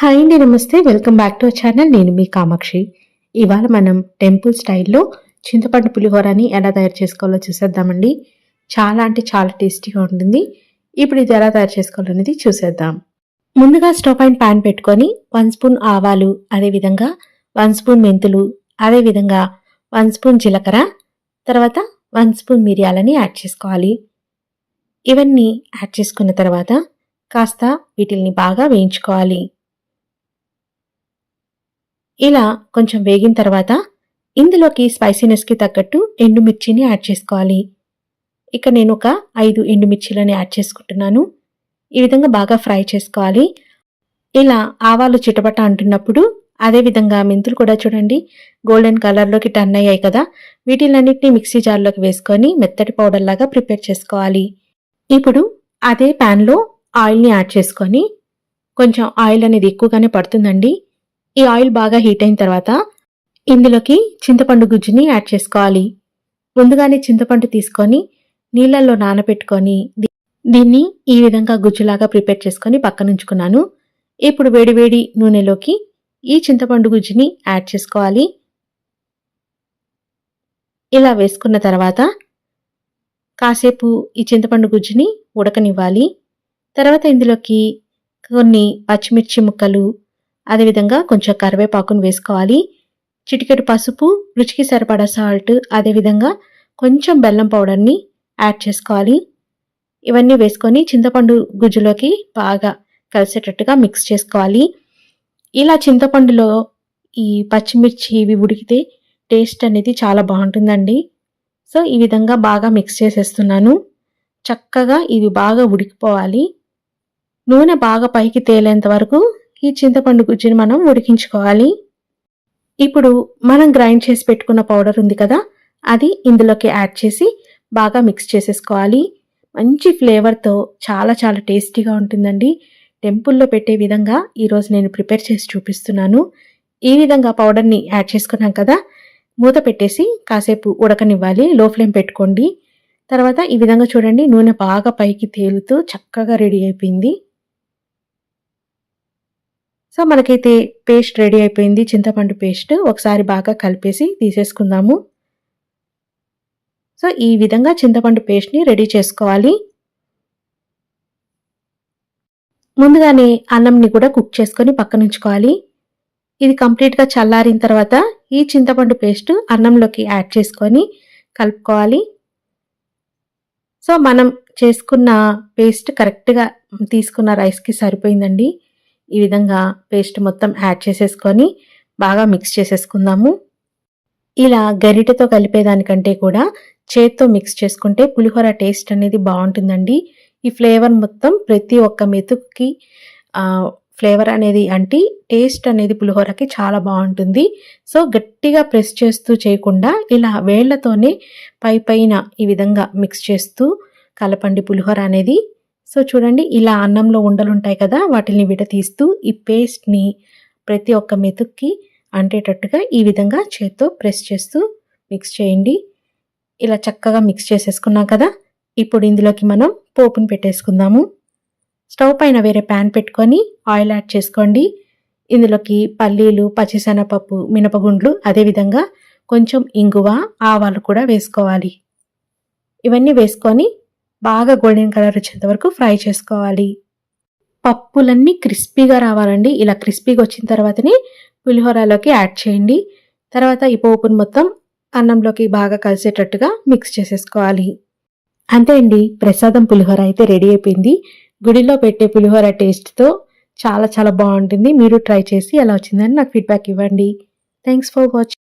Hi అండి నమస్తే. Welcome back to our channel. నేను మీ కామాక్షి. ఇవాళ మనం టెంపుల్ స్టైల్లో చింతపండు పులిహోరని ఎలా తయారు చేసుకోవాలో చూసేద్దామండి. చాలా అంటే చాలా టేస్టీగా ఉంటుంది. ఇప్పుడు ఇది ఎలా తయారు చేసుకోవాలనేది చూసేద్దాం. ముందుగా స్టవ్ పైన ప్యాన్ పెట్టుకొని వన్ స్పూన్ ఆవాలు అదేవిధంగా వన్ స్పూన్ మెంతులు అదేవిధంగా వన్ స్పూన్ జీలకర్ర తర్వాత వన్ స్పూన్ మిరియాలని యాడ్ చేసుకోవాలి. ఇవన్నీ యాడ్ చేసుకున్న తర్వాత కాస్త వీటిల్ని బాగా వేయించుకోవాలి. ఇలా కొంచెం వేగిన తర్వాత ఇందులోకి స్పైసీనెస్కి తగ్గట్టు ఎండుమిర్చిని యాడ్ చేసుకోవాలి. ఇక నేను ఒక ఐదు ఎండుమిర్చిలని యాడ్ చేసుకుంటున్నాను. ఈ విధంగా బాగా ఫ్రై చేసుకోవాలి. ఇలా ఆవాలు చిటపట అంటున్నప్పుడు అదేవిధంగా మెంతులు కూడా చూడండి గోల్డెన్ కలర్లోకి టర్న్ అయ్యాయి కదా. వీటిలన్నింటినీ మిక్సీ జార్లోకి వేసుకొని మెత్తటి పౌడర్ లాగా ప్రిపేర్ చేసుకోవాలి. ఇప్పుడు అదే ప్యాన్లో ఆయిల్ని యాడ్ చేసుకొని కొంచెం ఆయిల్ అనేది ఎక్కువగానే పడుతుందండి. ఈ ఆయిల్ బాగా హీట్ అయిన తర్వాత ఇందులోకి చింతపండు గుజ్జుని యాడ్ చేసుకోవాలి. ముందుగానే చింతపండు తీసుకొని నీళ్ళల్లో నానబెట్టుకొని దీన్ని ఈ విధంగా గుజ్జులాగా ప్రిపేర్ చేసుకొని పక్కనుంచుకున్నాను ఇప్పుడు వేడివేడి నూనెలోకి ఈ చింతపండు గుజ్జుని యాడ్ చేసుకోవాలి. ఇలా వేసుకున్న తర్వాత కాసేపు ఈ చింతపండు గుజ్జుని ఉడకనివ్వాలి. తర్వాత ఇందులోకి కొన్ని పచ్చిమిర్చి ముక్కలు అదేవిధంగా కొంచెం కరివేపాకును వేసుకోవాలి. చిటికెడు పసుపు రుచికి సరిపడా సాల్ట్ అదేవిధంగా కొంచెం బెల్లం పౌడర్ని యాడ్ చేసుకోవాలి. ఇవన్నీ వేసుకొని చింతపండు గుజ్జులోకి బాగా కలిసేటట్టుగా మిక్స్ చేసుకోవాలి. ఇలా చింతపండులో ఈ పచ్చిమిర్చి ఇవి ఉడికితే టేస్ట్ అనేది చాలా బాగుంటుందండి. సో ఈ విధంగా బాగా మిక్స్ చేసేస్తున్నాను. చక్కగా ఇవి బాగా ఉడికిపోవాలి. నూనె బాగా పైకి తేలేంత వరకు ఈ చింతపండు గుజ్జుని మనం ఉడికించుకోవాలి. ఇప్పుడు మనం గ్రైండ్ చేసి పెట్టుకున్న పౌడర్ ఉంది కదా అది ఇందులోకి యాడ్ చేసి బాగా మిక్స్ చేసేసుకోవాలి. మంచి ఫ్లేవర్తో చాలా చాలా టేస్టీగా ఉంటుందండి. టెంపుల్లో పెట్టే విధంగా ఈరోజు నేను ప్రిపేర్ చేసి చూపిస్తున్నాను. ఈ విధంగా పౌడర్ని యాడ్ చేసుకున్నాం కదా మూత పెట్టేసి కాసేపు ఉడకనివ్వాలి లో ఫ్లేమ్ పెట్టుకోండి. తర్వాత ఈ విధంగా చూడండి నూనె బాగా పైకి తేలుతూ చక్కగా రెడీ అయిపోయింది. సో మనకైతే పేస్ట్ రెడీ అయిపోయింది. చింతపండు పేస్ట్ ఒకసారి బాగా కలిపేసి తీసేసుకుందాము. సో ఈ విధంగా చింతపండు పేస్ట్ని రెడీ చేసుకోవాలి. ముందుగానే అన్నంని కూడా కుక్ చేసుకొని పక్కన ఉంచుకోవాలి. ఇది కంప్లీట్గా చల్లారిన తర్వాత ఈ చింతపండు పేస్ట్ అన్నంలోకి యాడ్ చేసుకొని కలుపుకోవాలి. సో మనం చేసుకున్న పేస్ట్ కరెక్ట్గా తీసుకున్న రైస్కి సరిపోయిందండి. ఈ విధంగా పేస్ట్ మొత్తం యాడ్ చేసేసుకొని బాగా మిక్స్ చేసేసుకుందాము. ఇలా గరిటెతో కలిపేదానికంటే కూడా చేత్తో మిక్స్ చేసుకుంటే పులిహోర టేస్ట్ అనేది బాగుంటుందండి. ఈ ఫ్లేవర్ మొత్తం ప్రతి ఒక్క మెతుకుకి ఫ్లేవర్ అనేది అంటే టేస్ట్ అనేది పులిహోరకి చాలా బాగుంటుంది. సో గట్టిగా ప్రెస్ చేస్తూ చేయకుండా ఇలా వేళ్ళతోనే పై పైన ఈ విధంగా మిక్స్ చేస్తూ కలపండి పులిహోర అనేది. సో చూడండి ఇలా అన్నంలో ఉండలు ఉంటాయి కదా వాటిని విడతీస్తూ ఈ పేస్ట్ని ప్రతి ఒక్క మెతుక్కి అంటేటట్టుగా ఈ విధంగా చేత్తో ప్రెస్ చేస్తూ మిక్స్ చేయండి. ఇలా చక్కగా మిక్స్ చేసేసుకున్నాం కదా ఇప్పుడు ఇందులోకి మనం పోపుని పెట్టేసుకుందాము. స్టవ్ పైన వేరే ప్యాన్ పెట్టుకొని ఆయిల్ యాడ్ చేసుకోండి. ఇందులోకి పల్లీలు పచ్చిశనగపప్పు మినపగుండ్లు అదేవిధంగా కొంచెం ఇంగువ ఆవాలు కూడా వేసుకోవాలి. ఇవన్నీ వేసుకొని బాగా గోల్డెన్ కలర్ వచ్చేంత వరకు ఫ్రై చేసుకోవాలి. పప్పులన్నీ క్రిస్పీగా రావాలండి. ఇలా క్రిస్పీగా వచ్చిన తర్వాతనే పులిహోరలోకి యాడ్ చేయండి. తర్వాత ఈ పోపును మొత్తం అన్నంలోకి బాగా కలిసేటట్టుగా మిక్స్ చేసేసుకోవాలి. అంతే అండి. ప్రసాదం పులిహోర అయితే రెడీ అయిపోయింది. గుడిలో పెట్టే పులిహోర టేస్ట్తో చాలా చాలా బాగుంటుంది. మీరు ట్రై చేసి ఎలా వచ్చిందని నాకు ఫీడ్బ్యాక్ ఇవ్వండి. Thanks for watching